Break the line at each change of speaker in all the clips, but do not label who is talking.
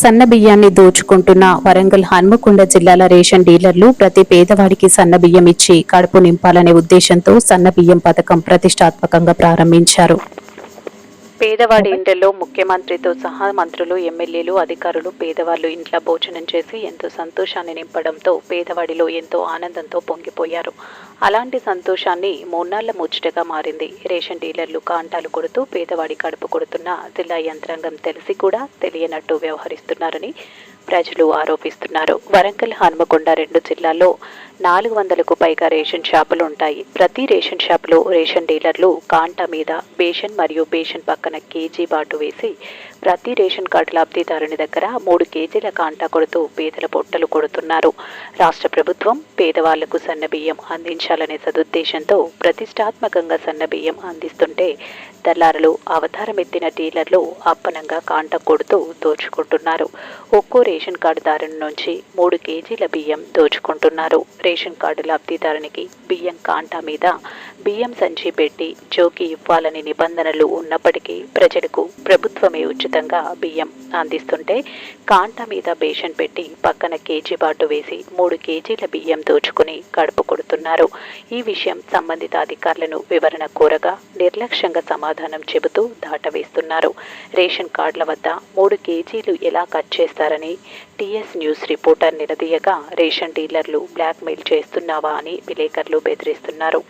సన్న బియ్యాన్ని దోచుకుంటున్న వరంగల్ హన్మకొండ జిల్లాల రేషన్ డీలర్లు ప్రతి పేదవాడికి సన్న బియ్యం ఇచ్చి కడుపు నింపాలనే ఉద్దేశంతో సన్న బియ్యం పథకం ప్రతిష్టాత్మకంగా ప్రారంభించారు. పేదవాడి ఇంటిలో ముఖ్యమంత్రితో సహా మంత్రులు ఎమ్మెల్యేలు అధికారులు పేదవాళ్ళు ఇంట్లో భోజనం చేసి ఎంతో సంతోషాన్ని నింపడంతో పేదవాడిలో ఎంతో ఆనందంతో పొంగిపోయారు. అలాంటి సంతోషాన్ని మూన్నాళ్ళ ముచ్చటగా మారింది. రేషన్ డీలర్లు కాంటాలు కొడుతూ పేదవాడి కడుపు కొడుతున్న జిల్లా యంత్రాంగం తెలిసి కూడా తెలియనట్టు వ్యవహరిస్తున్నారని ప్రజలు ఆరోపిస్తున్నారు. వరంగల్ హనుమకొండ రెండు జిల్లాల్లో నాలుగు వందలకు పైగా రేషన్ షాపులు ఉంటాయి. ప్రతి రేషన్ షాపులో రేషన్ డీలర్లు కాంటా మీద బేషన్ మరియు బేషన్ పక్కన కేజీ బాటు వేసి ప్రతి రేషన్ కార్డు లబ్ధిదారుని దగ్గర మూడు కేజీల కాంటా కొడుతూ పేదల పొట్టలు కొడుతున్నారు. రాష్ట్ర ప్రభుత్వం పేదవాళ్ళకు సన్నబియ్యం అందించాలనే సదుద్దేశంతో ప్రతిష్టాత్మకంగా సన్నబియ్యం అందిస్తుంటే దళారులు అవతారం ఎత్తిన డీలర్లు అప్పనంగా కాంట కొడుతూ దోచుకుంటున్నారు. ఒక్కో రేషన్ కార్డుదారుని నుంచి మూడు కేజీల బియ్యం దోచుకుంటున్నారు. రేషన్ కార్డు లబ్ధిదారునికి బియ్యం కాంటా మీద బియ్యం సంచి పెట్టి జోకి ఇవ్వాలని నిబంధనలు ఉన్నప్పటికీ ప్రజలకు ప్రభుత్వమే ఉచితంగా బియ్యం అందిస్తుంటే కాంటా మీద బేషన్ పెట్టి పక్కన కేజీ బాటు వేసి మూడు కేజీల బియ్యం దోచుకుని కడుపు కొడుతున్నారు. ఈ విషయం సంబంధిత అధికారులను వివరణ కోరగా నిర్లక్ష్యంగా సమాధానం చెబుతూ దాటవేస్తున్నారు. రేషన్ కార్డుల వద్ద మూడు కేజీలు ఎలా కట్ చేస్తారని టీఎస్ న్యూస్ రిపోర్టర్ నిలదీయగా రేషన్ డీలర్లు బ్లాక్మెయిల్ చేస్తున్నావా అని విలేకరులు బెదిరిస్తున్నారు.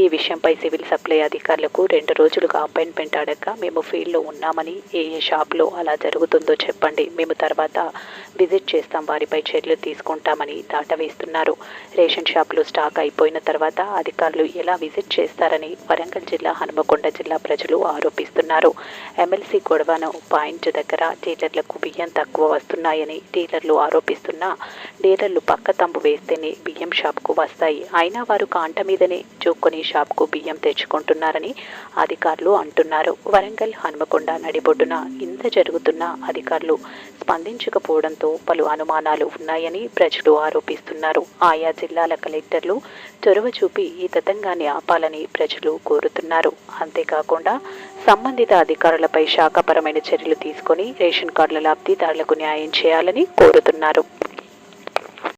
ఈ విషయంపై సివిల్ సప్లై అధికారులకు రెండు రోజులుగా అపాయింట్మెంట్ అడగగా మేము ఫీల్డ్లో ఉన్నామని ఏ ఏ షాప్లో అలా జరుగుతుందో చెప్పండి. మేము తర్వాత విజిట్ చేస్తాం. వారిపై చర్యలు తీసుకుంటామని దాటవేస్తున్నారు. రేషన్ షాపులు స్టాక్ అయిపోయిన తర్వాత అధికారులు ఎలా విజిట్ చేస్తారని వరంగల్ జిల్లా హనుమకొండ జిల్లా ప్రజలు ఆరోపిస్తున్నారు. ఎమ్మెల్సీ గొడవను పాయింట్ దగ్గర డీలర్లకు బియ్యం తక్కువ వస్తున్నాయని డీలర్లు ఆరోపిస్తున్నా డీలర్లు పక్క తంబు వేస్తేనే బియ్యం షాప్కు వస్తాయి. అయినా వారు కాంట మీదనే జోక్కొని షాప్కు బియ్యం తెచ్చుకుంటున్నారని అధికారులు అంటున్నారు. వరంగల్ హనుమకొండ నడిబొడ్డున ఇంత జరుగుతున్నా అధికారులు స్పందించకపోవడంతో పలు అనుమానాలు ఉన్నాయని ప్రజలు ఆరోపిస్తున్నారు. ఆయా జిల్లాల కలెక్టర్లు చొరవ చూపి ఈ తతంగాన్ని ఆపాలని ప్రజలు కోరుతున్నారు. అంతేకాకుండా సంబంధిత అధికారులపై శాఖపరమైన చర్యలు తీసుకొని రేషన్ కార్డుల లబ్ధిదారులకు న్యాయం చేయాలని కోరుతున్నారు.